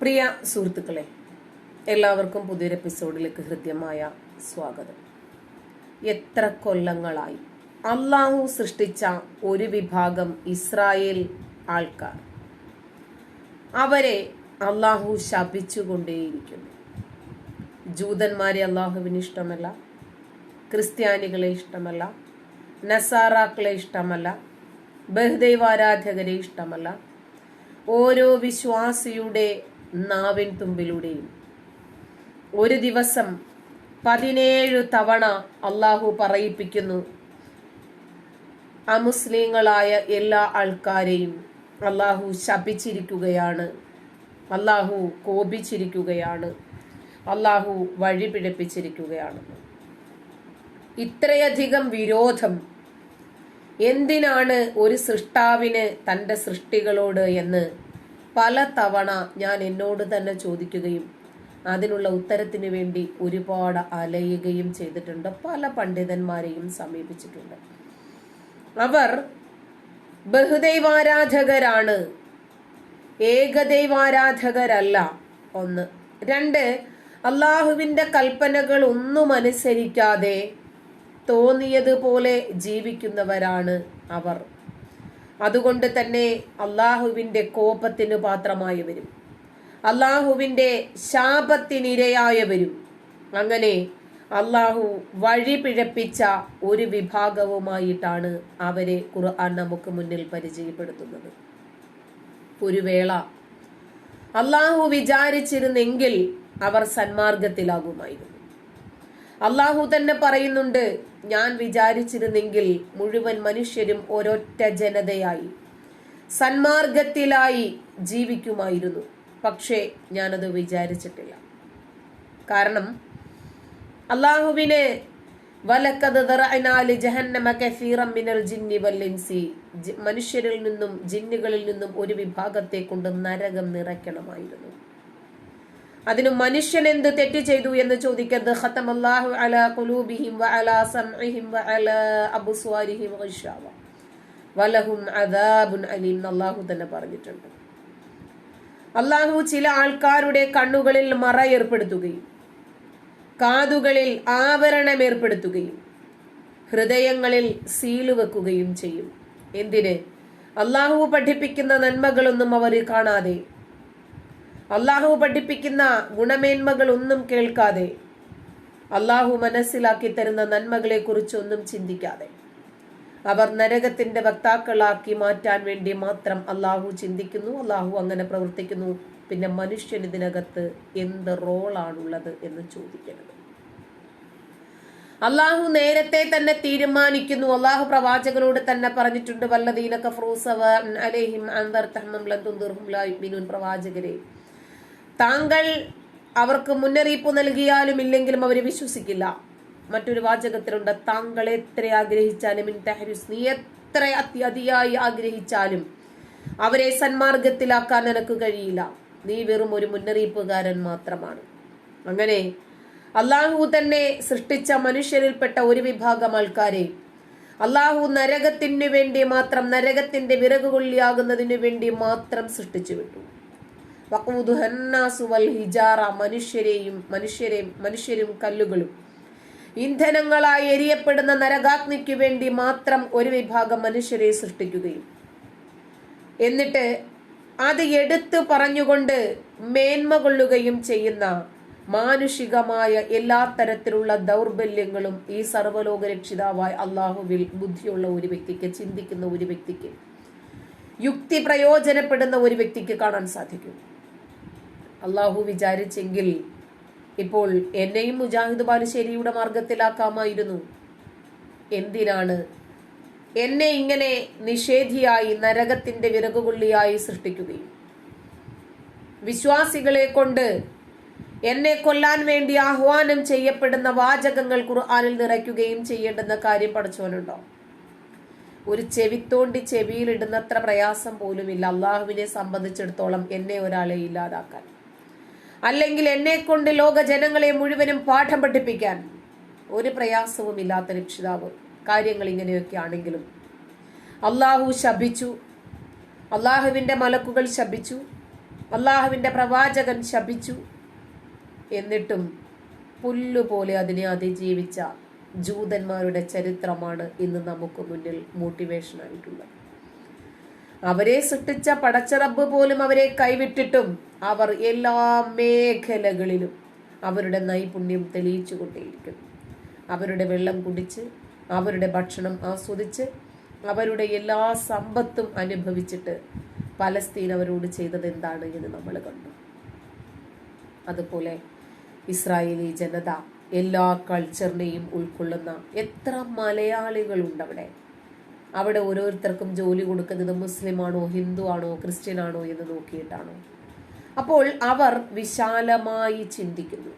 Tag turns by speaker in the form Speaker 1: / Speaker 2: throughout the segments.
Speaker 1: പ്രിയ സുഹൃത്തുക്കളെ എല്ലാവർക്കും പുതിയൊരു എപ്പിസോഡിലേക്ക് ഹൃദ്യമായ സ്വാഗതം. എത്ര കൊല്ലങ്ങളായി അള്ളാഹു സൃഷ്ടിച്ച ഒരു വിഭാഗം ഇസ്രായേൽ ആൾക്കാർ. അവരെ അള്ളാഹു ശപിച്ചുകൊണ്ടേയിരിക്കുന്നു. ജൂതന്മാരെ അള്ളാഹുവിന് ഇഷ്ടമല്ല ക്രിസ്ത്യാനികളെ ഇഷ്ടമല്ല നസാറാക്കളെ ഇഷ്ടമല്ല ബഹുദൈവാരാധകരെ ഇഷ്ടമല്ല. ഓരോ വിശ്വാസിയുടെ നാവിൻ തുമ്പിലൂടെയും. ഒരു ദിവസം പതിനേഴ് തവണ അള്ളാഹു പറയിപ്പിക്കുന്നു അമുസ്ലിങ്ങളായ എല്ലാ ആൾക്കാരെയും അള്ളാഹു ശപിച്ചിരിക്കുകയാണ് അള്ളാഹു കോപിച്ചിരിക്കുകയാണ് അള്ളാഹു വഴി പിഴപ്പിച്ചിരിക്കുകയാണ് ഇത്രയധികം വിരോധം എന്തിനാണ് ഒരു സൃഷ്ടാവിന് തന്റെ സൃഷ്ടികളോട് എന്ന് പല തവണ ഞാൻ എന്നോട് തന്നെ ചോദിക്കുകയും അതിനുള്ള ഉത്തരത്തിന് വേണ്ടി ഒരുപാട് അലയുകയും ചെയ്തിട്ടുണ്ട്. പല പണ്ഡിതന്മാരെയും സമീപിച്ചിട്ടുണ്ട്. അവർ ബഹുദൈവാരാധകരാണ്. ഏകദൈവാരാധകരല്ല ഒന്ന്. രണ്ട് അള്ളാഹുവിന്റെ കൽപ്പനകൾ ഒന്നും അനുസരിക്കാതെ തോന്നിയതുപോലെ ജീവിക്കുന്നവരാണ് അവർ. അതുകൊണ്ട് തന്നെ അള്ളാഹുവിന്റെ കോപത്തിന് പാത്രമായവരും അള്ളാഹുവിന്റെ ശാപത്തിനിരയായവരും. അങ്ങനെ അള്ളാഹു വഴി പിഴപ്പിച്ച ഒരു വിഭാഗവുമായിട്ടാണ് അവരെ ഖുർആൻ നമുക്ക് മുന്നിൽ പരിചയപ്പെടുത്തുന്നത്. ഒരു വേള അള്ളാഹു വിചാരിച്ചിരുന്നെങ്കിൽ അവർ സന്മാർഗത്തിലാകുമായിരുന്നു. അള്ളാഹു തന്നെ പറയുന്നുണ്ട് ഞാൻ വിചാരിച്ചിരുന്നെങ്കിൽ മുഴുവൻ മനുഷ്യരും ഒരൊറ്റ ജനതയായി സന്മാർഗത്തിലായി ജീവിക്കുമായിരുന്നു. പക്ഷേ ഞാനത് വിചാരിച്ചിട്ടില്ല. കാരണം അള്ളാഹുവിന് മനുഷ്യരിൽ നിന്നും ജിന്നുകളിൽ നിന്നും ഒരു വിഭാഗത്തെ കൊണ്ട് നരകം നിറയ്ക്കണമായിരുന്നു. അതിന് മനുഷ്യൻ എന്ത് തെറ്റ് ചെയ്തു എന്ന് ചോദിക്കരുത്. ഖത്തമല്ലാഹു അലാ ഖുലൂബിഹിം അല സംഇഹിം വഅലാ അബ്സ്വാരിഹിം ഗിഷാവ വലഹും അദാബുൻ അലീം അല്ലാഹു തന്നെ പറഞ്ഞിട്ടുണ്ട്. അള്ളാഹു ചില ആൾക്കാരുടെ കണ്ണുകളിൽ മറ ഏർപ്പെടുത്തുകയും കാതുകളിൽ ആവരണം ഏർപ്പെടുത്തുകയും ഹൃദയങ്ങളിൽ സീൽ വെക്കുകയും ചെയ്യും. എന്തിന്? അള്ളാഹു പഠിപ്പിക്കുന്ന നന്മകളൊന്നും അവർ കാണാതെ അള്ളാഹു പഠിപ്പിക്കുന്ന ഗുണമേന്മകൾ ഒന്നും കേൾക്കാതെ അള്ളാഹു മനസ്സിലാക്കി തരുന്ന നന്മകളെ കുറിച്ചൊന്നും ചിന്തിക്കാതെ അവർ നരകത്തിന്റെ വക്താക്കളാക്കി മാറ്റാൻ വേണ്ടി മാത്രം അള്ളാഹു ചിന്തിക്കുന്നു അള്ളാഹു അങ്ങനെ പ്രവർത്തിക്കുന്നു. പിന്നെ മനുഷ്യൻ ഇതിനകത്ത് എന്ത് റോളാണുള്ളത് എന്ന് ചോദിക്കരുത്. അള്ളാഹു നേരത്തെ തന്നെ തീരുമാനിക്കുന്നു. അള്ളാഹു പ്രവാചകനോട് തന്നെ പറഞ്ഞിട്ടുണ്ട് വല്ലതീനൊക്കെ പ്രവാചകരെ താങ്കൾ അവർക്ക് മുന്നറിയിപ്പ് നൽകിയാലും ഇല്ലെങ്കിലും അവർ വിശ്വസിക്കില്ല. മറ്റൊരു വാചകത്തിലുണ്ട് താങ്കൾ എത്ര ആഗ്രഹിച്ചാലും നീ എത്ര അത്യതിയായി ആഗ്രഹിച്ചാലും അവരെ സന്മാർഗത്തിലാക്കാൻ നിനക്ക് കഴിയില്ല. നീ വെറും ഒരു മുന്നറിയിപ്പുകാരൻ മാത്രമാണ്. അങ്ങനെ അള്ളാഹു തന്നെ സൃഷ്ടിച്ച മനുഷ്യരിൽപ്പെട്ട ഒരു വിഭാഗം ആൾക്കാരെ അള്ളാഹു നരകത്തിനു വേണ്ടി മാത്രം നരകത്തിന്റെ വിറകുകൊള്ളിയാകുന്നതിനു വേണ്ടി മാത്രം സൃഷ്ടിച്ചു വിട്ടു. ഹിജാറ മനുഷ്യരെയും മനുഷ്യരെയും മനുഷ്യരും കല്ലുകളും. ഇന്ധനങ്ങളായി എരിയപ്പെടുന്ന നരകാഗ്നിക്ക് വേണ്ടി മാത്രം ഒരു വിഭാഗം മനുഷ്യരെ സൃഷ്ടിക്കുകയും. എന്നിട്ട് അത് എടുത്തു പറഞ്ഞുകൊണ്ട് മേന്മ കൊള്ളുകയും ചെയ്യുന്ന മാനുഷികമായ എല്ലാ തരത്തിലുള്ള ദൗർബല്യങ്ങളും ഈ സർവലോക രക്ഷിതാവായ അള്ളാഹുവിൽ ബുദ്ധിയുള്ള ഒരു വ്യക്തിക്ക് ചിന്തിക്കുന്ന ഒരു വ്യക്തിക്ക് യുക്തി പ്രയോജനപ്പെടുന്ന ഒരു വ്യക്തിക്ക് കാണാൻ സാധിക്കും. അള്ളാഹു വിചാരിച്ചെങ്കിൽ ഇപ്പോൾ എന്നെയും മുജാഹിദ് ബാലുശ്ശേരിയുടെ മാർഗത്തിലാക്കാമായിരുന്നു. എന്തിനാണ്? എന്നെ ഇങ്ങനെ നിഷേധിയായി നരകത്തിന്റെ വിറകുകൊള്ളിയായി സൃഷ്ടിക്കുകയും വിശ്വാസികളെ കൊണ്ട് എന്നെ കൊല്ലാൻ വേണ്ടി ആഹ്വാനം ചെയ്യപ്പെടുന്ന വാചകങ്ങൾ ഖുർആാനിൽ നിറയ്ക്കുകയും ചെയ്യേണ്ടെന്ന കാര്യം പഠിച്ചവനുണ്ടോ? ഒരു ചെവിത്തോണ്ടി ചെവിയിൽ ഇടുന്നത്ര പ്രയാസം പോലുമില്ല. അള്ളാഹുവിനെ സംബന്ധിച്ചിടത്തോളം എന്നെ ഒരാളെ ഇല്ലാതാക്കാൻ. അല്ലെങ്കിൽ എന്നെ കൊണ്ട് ലോക ജനങ്ങളെ മുഴുവനും പാഠം പഠിപ്പിക്കാൻ ഒരു പ്രയാസവും ഇല്ലാത്ത രക്ഷിതാവ് കാര്യങ്ങൾ ഇങ്ങനെയൊക്കെ ആണെങ്കിലും. അള്ളാഹു ശപിച്ചു. അള്ളാഹുവിന്റെ മലക്കുകൾ ശപിച്ചു. അള്ളാഹുവിന്റെ പ്രവാചകൻ ശപിച്ചു. എന്നിട്ടും പുല്ലുപോലെ അതിനെ അതിജീവിച്ച ജൂതന്മാരുടെ ചരിത്രമാണ് ഇന്ന് നമുക്ക് മുന്നിൽ മോട്ടിവേഷൻ ആയിട്ടുള്ളത്. അവരെ സൃഷ്ടിച്ച പടച്ചറബ് പോലും അവരെ കൈവിട്ടിട്ടും അവർ എല്ലാ മേഖലകളിലും അവരുടെ നൈപുണ്യം തെളിയിച്ചു കൊണ്ടേയിരിക്കുന്നു. അവരുടെ വെള്ളം കുടിച്ച് അവരുടെ ഭക്ഷണം ആസ്വദിച്ച് അവരുടെ എല്ലാ സമ്പത്തും അനുഭവിച്ചിട്ട് പലസ്തീൻ അവരോട് ചെയ്തത് എന്താണ് എന്ന് നമ്മൾ കണ്ടു. അതുപോലെ ഇസ്രായേലി ജനത എല്ലാ കൾച്ചറിനെയും ഉൾക്കൊള്ളുന്ന എത്ര മലയാളികളുണ്ട് അവിടെ. അവിടെ ഓരോരുത്തർക്കും ജോലി കൊടുക്കുന്നത് മുസ്ലിമാണോ ഹിന്ദു ആണോ ക്രിസ്ത്യൻ ആണോ എന്ന് നോക്കിയിട്ടാണോ. അപ്പോൾ അവർ വിശാലമായി ചിന്തിക്കുന്നു.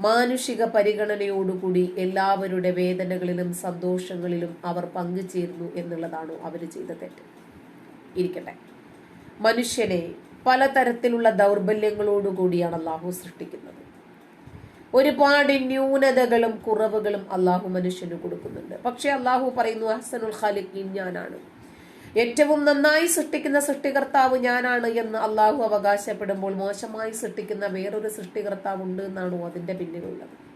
Speaker 1: മാനുഷിക പരിഗണനയോടുകൂടി എല്ലാവരുടെ വേദനകളിലും സന്തോഷങ്ങളിലും അവർ പങ്കുചേരുന്നു എന്നുള്ളതാണോ അവർ ചെയ്ത തെറ്റ്. ഇരിക്കട്ടെ. മനുഷ്യനെ പലതരത്തിലുള്ള ദൗർബല്യങ്ങളോടുകൂടിയാണ് അള്ളാഹു സൃഷ്ടിക്കുന്നത്. ഒരുപാട് ന്യൂനതകളും കുറവുകളും അള്ളാഹു മനുഷ്യന് കൊടുക്കുന്നുണ്ട്. പക്ഷെ അള്ളാഹു പറയുന്നു ഹസനുൽ ഖാലിഖീൻ ഞാനാണ്. ഏറ്റവും നന്നായി സൃഷ്ടിക്കുന്ന സൃഷ്ടികർത്താവ് ഞാനാണ് എന്ന് അള്ളാഹു അവകാശപ്പെടുമ്പോൾ മോശമായി സൃഷ്ടിക്കുന്ന വേറൊരു സൃഷ്ടികർത്താവ് ഉണ്ട് എന്നാണോ അതിന്റെ പിന്നിലുള്ളത്.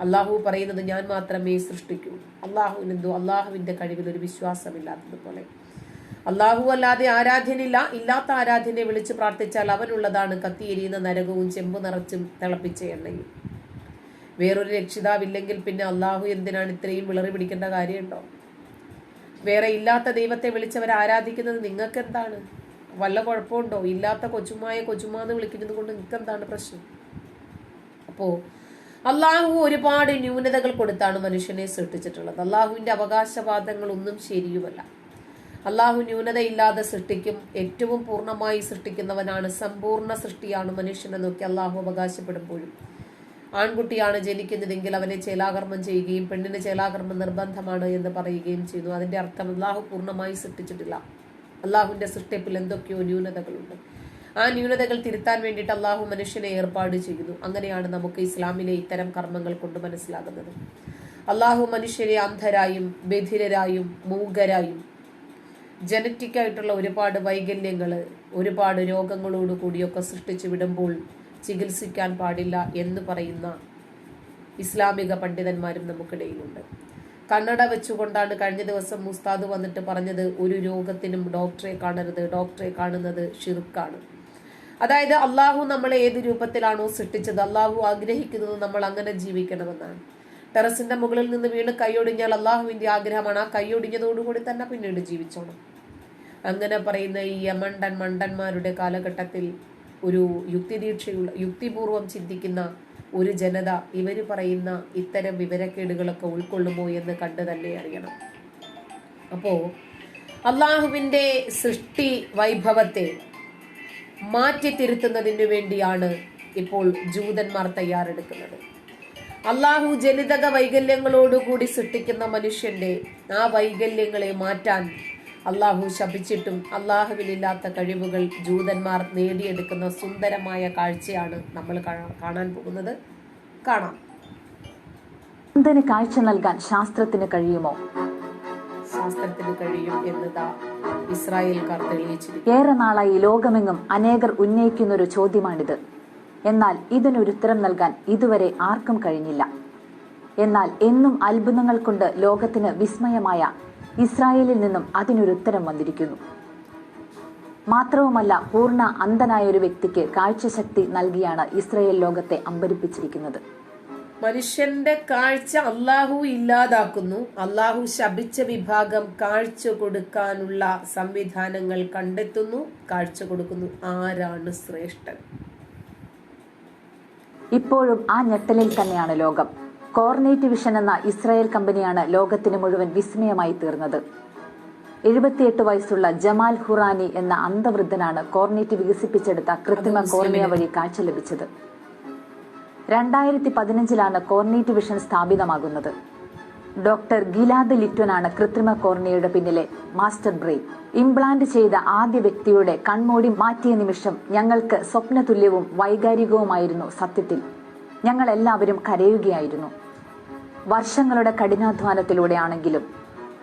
Speaker 1: അള്ളാഹു പറയുന്നത് ഞാൻ മാത്രമേ സൃഷ്ടിക്കൂ. അള്ളാഹുവിനെന്തോ അള്ളാഹുവിന്റെ കഴിവിൽ ഒരു വിശ്വാസമില്ലാത്തതുപോലെ. അള്ളാഹു അല്ലാതെ ആരാധ്യനില്ല ഇല്ലാത്ത ആരാധ്യനെ വിളിച്ച് പ്രാർത്ഥിച്ചാൽ അവനുള്ളതാണ് കത്തിയെരിയുന്ന നരകവും ചെമ്പു നിറച്ചും തിളപ്പിച്ച എണ്ണയും. വേറൊരു രക്ഷിതാവില്ലെങ്കിൽ പിന്നെ അള്ളാഹു എന്തിനാണ് ഇത്രയും വിളറി പിടിക്കേണ്ട കാര്യമുണ്ടോ? വേറെ ഇല്ലാത്ത ദൈവത്തെ വിളിച്ചവരെ ആരാധിക്കുന്നത് നിങ്ങൾക്ക് എന്താണ് വല്ല കുഴപ്പമുണ്ടോ? ഇല്ലാത്ത കൊച്ചുമായ കൊച്ചുമാന്ന് വിളിക്കുന്നത് കൊണ്ട് നിങ്ങൾക്ക് എന്താണ് പ്രശ്നം? അപ്പോ അള്ളാഹു ഒരുപാട് ന്യൂനതകൾ കൊടുത്താണ് മനുഷ്യനെ സൃഷ്ടിച്ചിട്ടുള്ളത്. അള്ളാഹുവിന്റെ അവകാശവാദങ്ങളൊന്നും ശരിയുമല്ല. അള്ളാഹു ന്യൂനതയില്ലാതെ സൃഷ്ടിക്കും ഏറ്റവും പൂർണമായി സൃഷ്ടിക്കുന്നവനാണ് സമ്പൂർണ സൃഷ്ടിയാണ് മനുഷ്യനെന്നൊക്കെ അള്ളാഹു അവകാശപ്പെടുമ്പോഴും. ആൺകുട്ടിയാണ് ജനിക്കുന്നതെങ്കിൽ അവനെ ചേലാകർമ്മം ചെയ്യുകയും പെണ്ണിന് ചേലാകർമ്മം നിർബന്ധമാണ് എന്ന് പറയുകയും ചെയ്യുന്നു. അതിന്റെ അർത്ഥം അള്ളാഹു പൂർണമായി സൃഷ്ടിച്ചിട്ടില്ല. അള്ളാഹുവിന്റെ സൃഷ്ടിപ്പിൽ എന്തൊക്കെയോ ന്യൂനതകളുണ്ട്. ആ ന്യൂനതകൾ തിരുത്താൻ വേണ്ടിയിട്ട് അള്ളാഹു മനുഷ്യനെ ഏർപ്പാട് ചെയ്യുന്നു. അങ്ങനെയാണ് നമുക്ക് ഇസ്ലാമിലെ ഇത്തരം കർമ്മങ്ങൾ കൊണ്ട് മനസ്സിലാകുന്നത്. അള്ളാഹു മനുഷ്യരെ അന്ധരായും ബധിരരായും മൂകരായും ജനറ്റിക് ആയിട്ടുള്ള ഒരുപാട് വൈകല്യങ്ങൾ ഒരുപാട് രോഗങ്ങളോട് കൂടിയൊക്കെ സൃഷ്ടിച്ചു വിടുമ്പോൾ ചികിത്സിക്കാൻ പാടില്ല എന്ന് പറയുന്ന ഇസ്ലാമിക പണ്ഡിതന്മാരും നമുക്കിടയിലുണ്ട്. കണ്ണട വെച്ചുകൊണ്ടാണ് കഴിഞ്ഞ ദിവസം മുസ്താദ് വന്നിട്ട് പറഞ്ഞത് ഒരു രോഗത്തിനും ഡോക്ടറെ കാണരുത് ഡോക്ടറെ കാണുന്നത് ഷിർക്കാണ് അതായത് അള്ളാഹു നമ്മളെ ഏത് രൂപത്തിലാണോ സൃഷ്ടിച്ചത് അള്ളാഹു ആഗ്രഹിക്കുന്നത് നമ്മൾ അങ്ങനെ ജീവിക്കണമെന്നാണ്. ടെറസിന്റെ മുകളിൽ നിന്ന് വീണ് കൈയൊടിഞ്ഞാൽ അള്ളാഹുവിന്റെ ആഗ്രഹമാണ് ആ കൈയൊടിഞ്ഞതോടുകൂടി തന്നെ പിന്നീട് ജീവിച്ചോണം. അങ്ങനെ പറയുന്ന ഈ യമണ്ടൻ മണ്ടന്മാരുടെ കാലഘട്ടത്തിൽ ഒരു യുക്തിദീക്ഷയുള്ള യുക്തിപൂർവം ചിന്തിക്കുന്ന ഒരു ജനത ഇവർ പറയുന്ന ഇത്തരം വിവരക്കേടുകളൊക്കെ ഉൾക്കൊള്ളുമോ എന്ന് കണ്ടു തന്നെ അറിയണം. അപ്പോ അള്ളാഹുവിന്റെ സൃഷ്ടി വൈഭവത്തെ മാറ്റി തിരുത്തുന്നതിനു വേണ്ടിയാണ് ഇപ്പോൾ ജൂതന്മാർ തയ്യാറെടുക്കുന്നത്. അള്ളാഹു ജനിതക വൈകല്യങ്ങളോടുകൂടി സൃഷ്ടിക്കുന്ന മനുഷ്യന്റെ ആ വൈകല്യങ്ങളെ മാറ്റാൻ അള്ളാഹു ശപിച്ചിട്ടും അള്ളാഹുവിനില്ലാത്ത കഴിവുകൾ ജൂതന്മാർ നേടിയെടുക്കുന്ന സുന്ദരമായ കാഴ്ചയാണ് നമ്മൾ കാണാൻ പോകുന്നത്. കാണാം.
Speaker 2: അന്ധന് കാഴ്ച നൽകാൻ ശാസ്ത്രത്തിന് കഴിയുമോ?
Speaker 1: ശാസ്ത്രത്തിന് കഴിയും എന്നതാ ഇസ്രായേൽക്കാർ തെളിയിച്ചിരിക്കുന്നു.
Speaker 2: ഏറെ നാളായി ലോകമെങ്ങും അനേകർ ഉന്നയിക്കുന്ന ഒരു ചോദ്യമാണിത്. എന്നാൽ ഇതിനൊരു ഉത്തരം നൽകാൻ ഇതുവരെ ആർക്കും കഴിഞ്ഞില്ല. എന്നാൽ എന്നും അത്ഭുതങ്ങൾ കൊണ്ട് ലോകത്തിന് വിസ്മയമായ ഇസ്രായേലിൽ നിന്നും അതിനൊരു ഉത്തരം വന്നിരിക്കുന്നു. മാത്രവുമല്ല പൂർണ അന്ധനായ ഒരു വ്യക്തിക്ക് കാഴ്ചശക്തി നൽകിയാണ് ഇസ്രായേൽ ലോകത്തെ അമ്പരിപ്പിച്ചിരിക്കുന്നത്.
Speaker 1: മനുഷ്യന്റെ കാഴ്ച അള്ളാഹു ഇല്ലാതാക്കുന്നു. അള്ളാഹു ശപിച്ച വിഭാഗം കാഴ്ച കൊടുക്കാനുള്ള സംവിധാനങ്ങൾ കണ്ടെത്തുന്നു കാഴ്ച കൊടുക്കുന്നു. ആരാണ് ശ്രേഷ്ഠൻ?
Speaker 2: ഇപ്പോഴും ആ ഞെട്ടലിൽ തന്നെയാണ് ലോകം. കോർണേറ്റ് വിഷൻ എന്ന ഇസ്രായേൽ കമ്പനിയാണ് ലോകത്തിന് മുഴുവൻ വിസ്മയമായി തീർന്നത്. എഴുപത്തിയെട്ട് വയസ്സുള്ള ജമാൽ ഹുറാനി എന്ന അന്ധവൃദ്ധനാണ് കോർണേറ്റ് വികസിപ്പിച്ചെടുത്ത കൃത്രിമ കോർണിയ വഴി കാഴ്ച ലഭിച്ചത്. രണ്ടായിരത്തി പതിനഞ്ചിലാണ് കോർണേറ്റ് വിഷൻ സ്ഥാപിതമാകുന്നത്. ഡോക്ടർ ഗിലാദ് ലിറ്റ്വനാണ് കൃത്രിമ കോർണിയയുടെ പിന്നിലെ മാസ്റ്റർ ബ്രെയിൻ. ഇംപ്ലാന്റ് ചെയ്ത ആദ്യ വ്യക്തിയുടെ കൺമൂടി മാറ്റിയ നിമിഷം ഞങ്ങൾക്ക് സ്വപ്നതുല്യവും വൈകാരികവുമായിരുന്നു സത്യത്തിൽ. ഞങ്ങൾ എല്ലാവരും കരയുകയായിരുന്നു. വർഷങ്ങളുടെ കഠിനാധ്വാനത്തിലൂടെയാണെങ്കിലും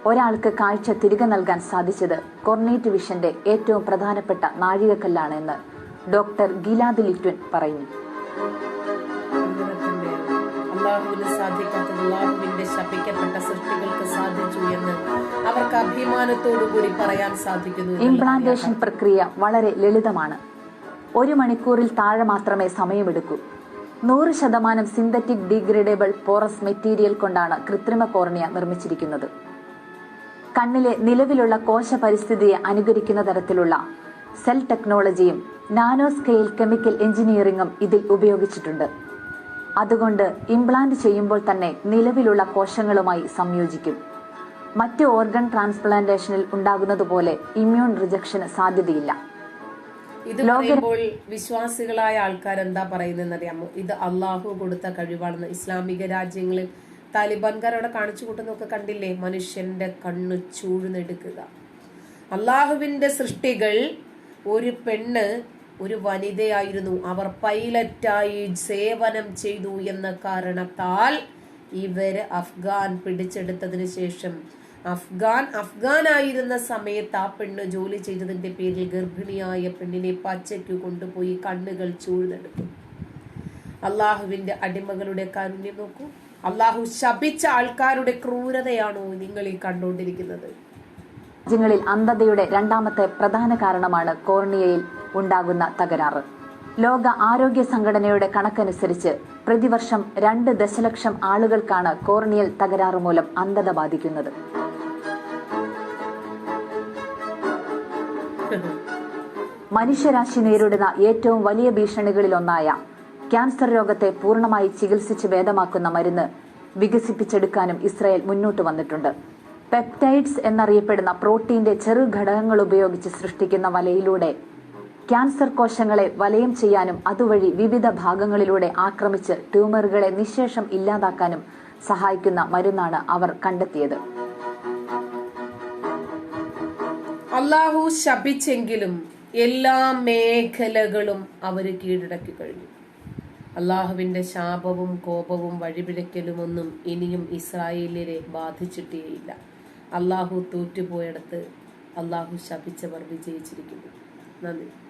Speaker 2: ഒരാൾക്ക് കാഴ്ച തിരികെ നൽകാൻ സാധിച്ചത് കോർണേറ്റ് വിഷന്റെ ഏറ്റവും പ്രധാനപ്പെട്ട നാഴികക്കല്ലാണ് എന്ന് ഡോക്ടർ ഗിലാദ് ലിറ്റ്വൻ പറയുന്നു
Speaker 1: അങ്ങനെ തന്നെയാണ് അള്ളാഹുവിന് സാധിക്കാത്തത് അള്ളാഹുവിന്റെ ശപിക്കപ്പെട്ട സൃഷ്ടികൾക്ക് സാധിച്ചു എന്ന് അവർക്ക് അഭിമാനത്തോടുകൂടി പറയാൻ സാധിക്കുന്നു
Speaker 2: ഇംപ്ലാന്റേഷൻ പ്രക്രിയ വളരെ ലളിതമാണ്. ഒരു മണിക്കൂറിൽ താഴെ മാത്രമേ സമയമെടുക്കൂ. നൂറ് ശതമാനം സിന്തറ്റിക് ഡീഗ്രേഡബിൾ പോറസ് മെറ്റീരിയൽ കൊണ്ടാണ് കൃത്രിമ കോർണിയ നിർമ്മിച്ചിരിക്കുന്നത്. കണ്ണിലെ നിലവിലുള്ള കോശ പരിസ്ഥിതിയെ അനുകരിക്കുന്ന തരത്തിലുള്ള സെൽ ടെക്നോളജിയും നാനോ സ്കെയിൽ കെമിക്കൽ എഞ്ചിനീയറിംഗും ഇതിൽ ഉപയോഗിച്ചിട്ടുണ്ട്. അതുകൊണ്ട് ഇംപ്ലാന്റ് ചെയ്യുമ്പോൾ തന്നെ നിലവിലുള്ള കോശങ്ങളുമായി സംയോജിക്കും. മറ്റ് ഓർഗൻ ട്രാൻസ്പ്ലാന്റേഷനിൽ ഉണ്ടാകുന്നതുപോലെ ഇമ്മ്യൂൺ റിജക്ഷന് സാധ്യതയില്ല.
Speaker 1: ഇത് പറയുമ്പോൾ വിശ്വാസികളായ ആൾക്കാർ എന്താ പറയുന്നതെന്നറിയാമോ? ഇത് അള്ളാഹു കൊടുത്ത കഴിവാണെന്ന്. ഇസ്ലാമിക രാജ്യങ്ങളിൽ താലിബാൻകാരവിടെ കാണിച്ചു കൂട്ടുന്നൊക്കെ കണ്ടില്ലേ? മനുഷ്യന്റെ കണ്ണ് ചൂഴ്ന്നെടുക്കുക അള്ളാഹുവിന്റെ സൃഷ്ടികൾ ഒരു പെണ്ണ് ഒരു വനിതയായിരുന്നു. അവർ പൈലറ്റായി സേവനം ചെയ്തു എന്ന കാരണത്താൽ ഇവർ അഫ്ഗാൻ പിടിച്ചെടുത്തതിന് ശേഷം അഫ്ഗാൻ അഫ്ഗാനായിരുന്ന സമയത്ത് ആ പെണ്ണ് ജോലി ചെയ്തതിന്റെ പേരിൽ ഗർഭിണിയായ പെണ്ണിനെ പച്ചയ്ക്ക് കൊണ്ടുപോയി കണ്ണുകൾ ചൂഴ്ന്നെടുത്തു. അള്ളാഹുവിന്റെ അടിമകളുടെ കാരുണ്യം നോക്കൂ. അള്ളാഹു ശപിച്ച ആൾക്കാരുടെ ക്രൂരതയാണോ നിങ്ങൾ ഈ കണ്ടുകൊണ്ടിരിക്കുന്നത്?
Speaker 2: രാജ്യങ്ങളിൽ അന്ധതയുടെ രണ്ടാമത്തെ പ്രധാന കാരണമാണ് കോർണിയയിൽ ഉണ്ടാകുന്ന തകരാറ്. ലോക ആരോഗ്യ സംഘടനയുടെ കണക്കനുസരിച്ച് പ്രതിവർഷം രണ്ട് ദശലക്ഷം ആളുകൾക്കാണ് കോർണിയൽ തകരാറ് മൂലം അന്ധത ബാധിക്കുന്നത്. മനുഷ്യരാശി നേരിടുന്ന ഏറ്റവും വലിയ ഭീഷണികളിൽ ഒന്നായ ക്യാൻസർ രോഗത്തെ പൂർണമായി ചികിത്സിച്ച് ഭേദമാക്കുന്ന മരുന്ന് വികസിപ്പിച്ചെടുക്കാനും ഇസ്രായേൽ മുന്നോട്ട് വന്നിട്ടുണ്ട്. പെപ്റ്റൈഡ്സ് എന്നറിയപ്പെടുന്ന പ്രോട്ടീന്റെ ചെറു ഘടകങ്ങൾ ഉപയോഗിച്ച് സൃഷ്ടിക്കുന്ന വലയിലൂടെ ക്യാൻസർ കോശങ്ങളെ വലയം ചെയ്യാനും അതുവഴി വിവിധ ഭാഗങ്ങളിലൂടെ ആക്രമിച്ച് ട്യൂമറുകളെ നിശേഷം ഇല്ലാതാക്കാനും സഹായിക്കുന്ന മരുന്നാണ് അവർ കണ്ടെത്തിയത്.
Speaker 1: അള്ളാഹു ശപിച്ചെങ്കിലും എല്ലാ മേഖലകളും അവർ കീഴടക്കി കഴിഞ്ഞു. അള്ളാഹുവിന്റെ ശാപവും കോപവും വഴിപിഴക്കലുമൊന്നും ഇനിയും ഇസ്രായേലിനെ ബാധിച്ചിട്ടേയില്ല. അള്ളാഹു തോറ്റുപോയടത്ത് അള്ളാഹു ശപിച്ചവർ വിജയിച്ചിരിക്കുന്നു. നന്ദി.